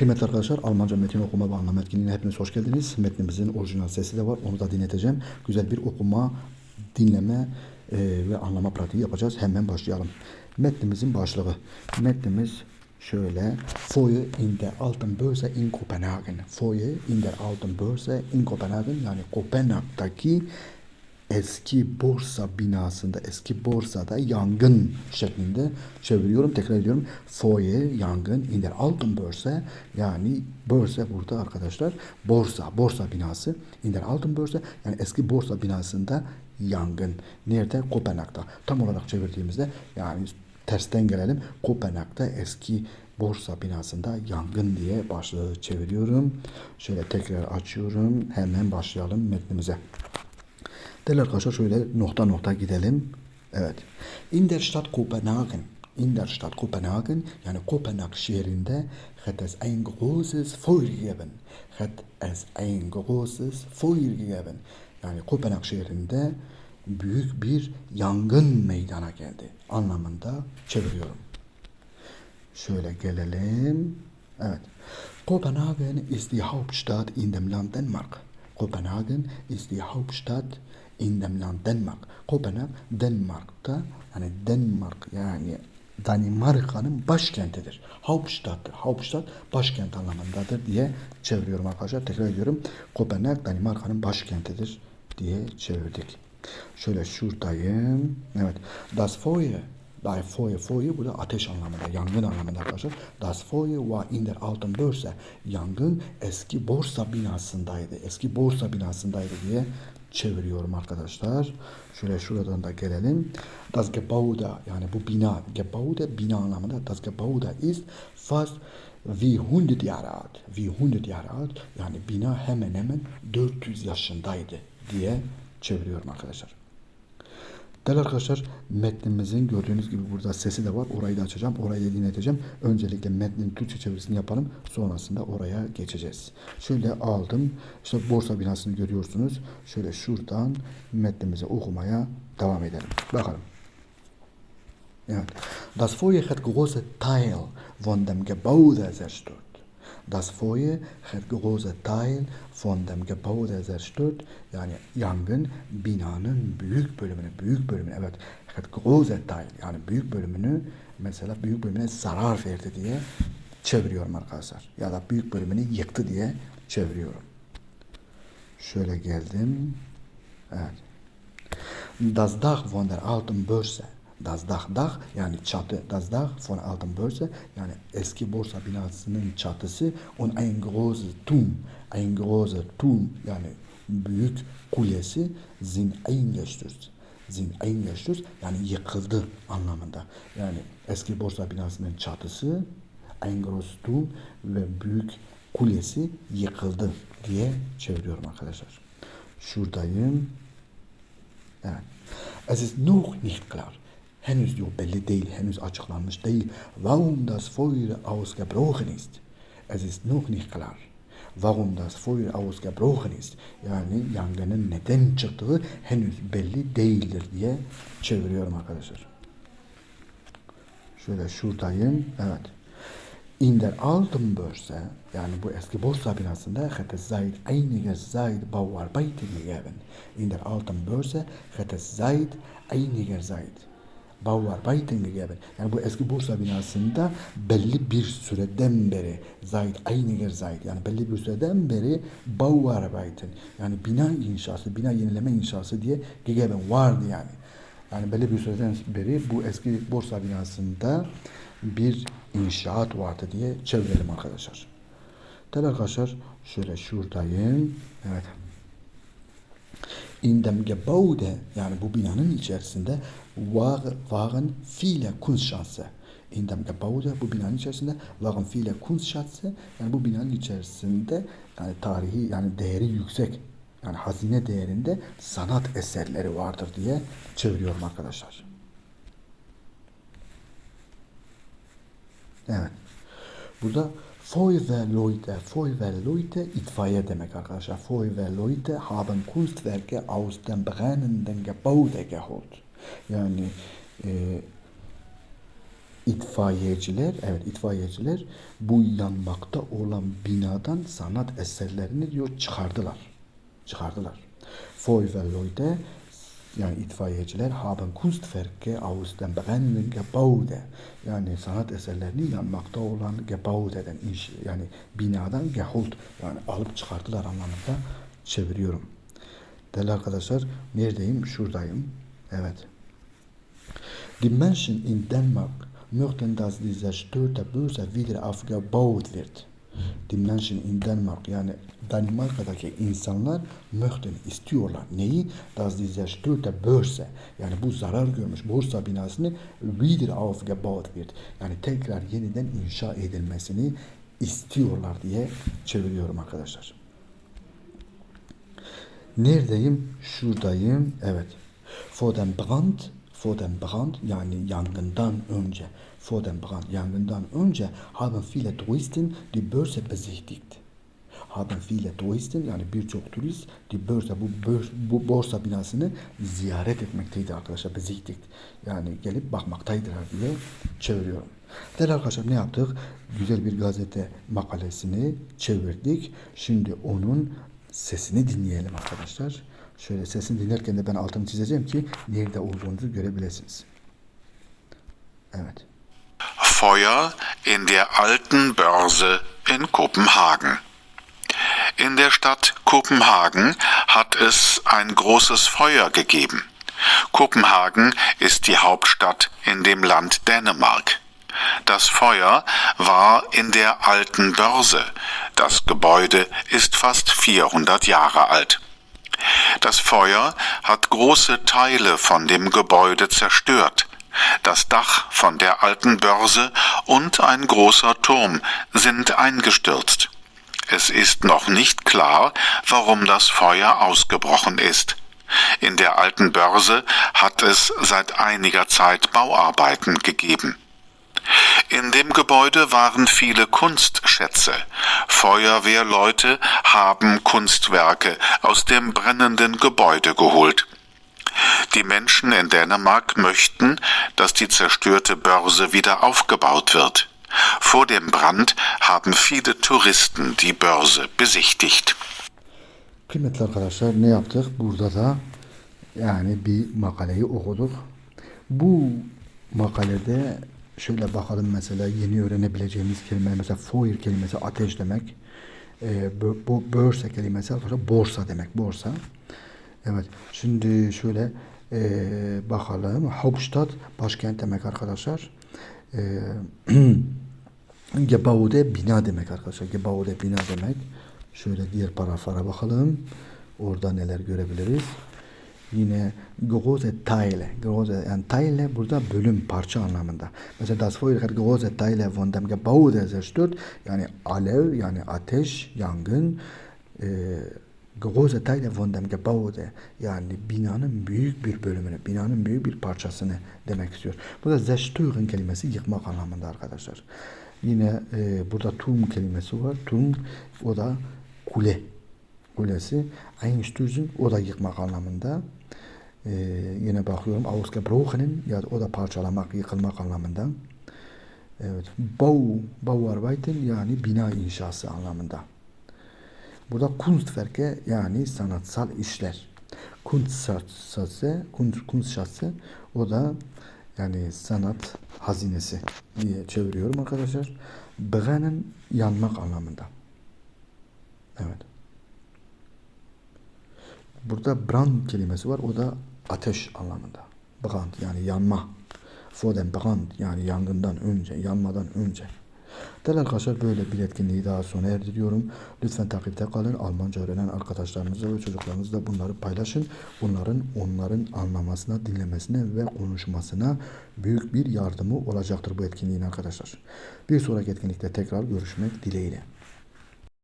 Kıymetli arkadaşlar Almanca metin okuma ve anlama etkinliğine hepiniz hoş geldiniz. Metnimizin orijinal sesi de var. Onu da dinleteceğim. Güzel bir okuma, dinleme e, ve anlama pratiği yapacağız. Hemen başlayalım. Metnimizin başlığı. Metnimiz şöyle. Foye in der alten Börse in Kopenhagen. Foye in der alten Börse in Kopenhagen. Yani Kopenhag'daki eski borsa binasında, eski borsada yangın şeklinde çeviriyorum. Tekrar ediyorum. Foye, yangın, in der alten Börse. Yani börse burada arkadaşlar. Borsa, borsa binası. In der alten Börse. Yani eski borsa binasında yangın. Nerede? Kopenhag'da. Tam olarak çevirdiğimizde yani tersten gelelim. Kopenhag'da eski borsa binasında yangın diye başlığı çeviriyorum. Şöyle tekrar açıyorum. Hemen başlayalım metnimize. Değerli arkadaşlar şöyle nokta nokta gidelim. Evet. In der Stadt Kopenhagen. In der Stadt Kopenhagen yani Kopenhag şehrinde hat es ein großes Feuer gegeben. Hat es ein großes Feuer gegeben. Yani Kopenhag şehrinde büyük bir yangın meydana geldi anlamında çeviriyorum. Şöyle gelelim. Evet. Kopenhagen ist die Hauptstadt in dem Land Dänemark. Kopenhagen ist die Hauptstadt in dem Land Dänemark. Kopenhag, Denmark'ta yani Denmark yani Danimarka'nın başkentidir. Hauptstadt, Hauptstadt başkent anlamındadır diye çeviriyorum arkadaşlar. Tekrar ediyorum. Kopenhag Danimarka'nın başkentidir diye çevirdik. Şöyle şuradayım. Evet. Das Feuer Das Feuer, Feuer burada ateş anlamında, yangın anlamında arkadaşlar. Das Feuer war in der alten Börse. Yangın eski borsa binasındaydı. Eski borsa binasındaydı diye çeviriyorum arkadaşlar. Şöyle şuradan da gelelim. Das Gebäude yani bu bina, Gebäude bina anlamında. Das Gebäude ist fast wie 100 Jahre alt. Wie 100 Jahre alt yani bina hemen hemen 400 yaşındaydı diye çeviriyorum arkadaşlar. Değerli arkadaşlar metnimizin gördüğünüz gibi burada sesi de var. Orayı da açacağım. Orayı da dinleteceğim. Öncelikle metnin Türkçe çevirisini yapalım. Sonrasında oraya geçeceğiz. Şöyle aldım. İşte borsa binasını görüyorsunuz. Şöyle şuradan metnimizi okumaya devam edelim. Bakalım. Evet. Das Feuer hat große Teil von dem Gebäude zerstört. Das Feuer hat große Teil von dem Gebäude zerstört. Yani yangın binanın büyük bölümünü, büyük bölümünü evet hat große Teil yani büyük bölümünü mesela büyük bölümüne zarar verdi diye çeviriyorum arkadaşlar. Ya da büyük bölümünü yıktı diye çeviriyorum. Şöyle geldim. Evet. Das Dach von der alten Börse. Das Dach, yani çatı. Das Dach von alten Börse yani eski borsa binasının çatısı und ein großes Turm. Ein großer Turm yani büyük kulesi sind eingestürzt. Sind eingestürzt yani yıkıldı anlamında. Yani eski borsa binasının çatısı ein großes Turm ve büyük kulesi yıkıldı diye çeviriyorum arkadaşlar. Şuradayım. Evet. Es ist noch nicht klar. Henüz diyor belli değil, henüz açıklanmış değil. Warum das Feuer ausgebrochen ist. Es ist noch nicht klar. Warum das Feuer ausgebrochen ist. Yani yangının neden çıktığı henüz belli değildir diye çeviriyorum arkadaşlar. Şöyle şuradayım. Evet. In der alten Börse, yani bu eski borsa binasında hat es seit einiger Zeit Bauarbeiten gegeben. In der alten Börse hat es seit einiger Bauarbeiten gegeben. Yani bu eski borsa binasında belli bir süreden beri seit einiger Zeit yani belli bir süreden beri Bauarbeiten yani bina inşası, bina yenileme inşası diye gegeben vardı yani. Yani belli bir süreden beri bu eski borsa binasında bir inşaat vardı diye çevirelim arkadaşlar. Değerli arkadaşlar şöyle şuradayım. Evet. In dem Gebäude yani bu binanın içerisinde waren viele Kunstschätze. In dem Gebäude bu binanın içerisinde waren viele Kunstschätze. Yani bu binanın içerisinde yani tarihi yani değeri yüksek yani hazine değerinde sanat eserleri vardır diye çeviriyorum arkadaşlar. Evet. Burada Feuerwehrleute, Feuerwehrleute itfaiye demek arkadaşlar. Feuerwehrleute haben Kunstwerke aus dem brennenden Gebäude geholt. Yani e, itfaiyeciler, evet itfaiyeciler bu yanmakta olan binadan sanat eserlerini diyor çıkardılar. Çıkardılar. Feuerwehrleute yani itfaiyeciler haben Kunstwerke aus dem brennenden Gebäude yani sanat eserlerini yanmakta olan Gebäude'den yani binadan geholt yani alıp çıkardılar anlamında çeviriyorum. Değerli arkadaşlar neredeyim? Şuradayım. Evet. Die Menschen in Denmark möchten, dass dieser störte Böse wieder aufgebaut wird. Die Menschen in Denmark yani Danimarka'daki insanlar möchten istiyorlar. Neyi? Dass dieser störte Börse yani bu zarar görmüş borsa binasını wieder aufgebaut wird. Yani tekrar yeniden inşa edilmesini istiyorlar diye çeviriyorum arkadaşlar. Neredeyim? Şuradayım. Evet. Vor dem Brand, vor dem Brand yani yangından önce, vor dem Brand yangından önce haben viele Touristen die Börse besichtigt. Haben viele Touristen yani birçok turist die Börse bu, börs, bu borsa binasını ziyaret etmekteydi arkadaşlar. Besichtigt. Yani gelip bakmaktaydılar diye çeviriyorum. Değerli arkadaşlar ne yaptık? Güzel bir gazete makalesini çevirdik. Şimdi onun sesini dinleyelim arkadaşlar. Şöyle sesini dinlerken de ben altını çizeceğim ki nerede olduğunuzu görebilirsiniz. Evet. Feuer in der alten Börse in Kopenhagen. In der Stadt Kopenhagen hat es ein großes Feuer gegeben. Kopenhagen ist die Hauptstadt in dem Land Dänemark. Das Feuer war in der alten Börse. Das Gebäude ist fast 400 Jahre alt. Das Feuer hat große Teile von dem Gebäude zerstört. Das Dach von der alten Börse und ein großer Turm sind eingestürzt. Es ist noch nicht klar, warum das Feuer ausgebrochen ist. In der alten Börse hat es seit einiger Zeit Bauarbeiten gegeben. In dem Gebäude waren viele Kunstschätze. Feuerwehrleute haben Kunstwerke aus dem brennenden Gebäude geholt. Die Menschen in Dänemark möchten, dass die zerstörte Börse wieder aufgebaut wird. Vor dem Brand haben viele Touristen die Börse besichtigt. Kıymetli arkadaşlar ne yaptık? Burada da yani bir makaleyi okuduk. Bu makalede şöyle bakalım mesela yeni öğrenebileceğimiz kelime mesela foil kelimesi ateş demek. Ee, bu, börse kelimesi arkadaşlar borsa demek borsa. Evet şimdi şöyle e, bakalım. Hauptstadt başkent demek arkadaşlar. Ee, Gebaude bina demek arkadaşlar. Gebaude bina demek. Şöyle diğer paragraflara bakalım. Orada neler görebiliriz. Yine große Teile. Große, yani Teile burada bölüm, parça anlamında. Mesela das Feuer hat große Teile von dem Gebäude zerstört. Yani alev, yani ateş, yangın. E, große Teile von dem Gebäude. Yani binanın büyük bir bölümünü, binanın büyük bir parçasını demek istiyor. Burada zerstören kelimesi yıkmak anlamında arkadaşlar. Yine e, burada turm kelimesi var. Turm o da kule kulesi. Einstürzen o da yıkmak anlamında. Ee, yine bakıyorum ausgebrochenen ya o da parçalamak, yıkılmak anlamında. Evet. Bau, Bauarbeiten yani bina inşası anlamında. Burada Kunstwerke yani sanatsal işler. Kunstschatze, Kunst, Kunstschatze o da yani sanat hazinesi diye çeviriyorum arkadaşlar. Brennen yanmak anlamında. Evet. Burada brand kelimesi var. O da ateş anlamında. Brand yani yanma. Vor dem Brand yani yangından önce, yanmadan önce. Değerli arkadaşlar böyle bir etkinliği daha sona erdiriyorum. Lütfen takipte kalın. Almanca öğrenen arkadaşlarınızla ve çocuklarınızla bunları paylaşın. Bunların onların anlamasına, dinlemesine ve konuşmasına büyük bir yardımı olacaktır bu etkinliğin arkadaşlar. Bir sonraki etkinlikte tekrar görüşmek dileğiyle.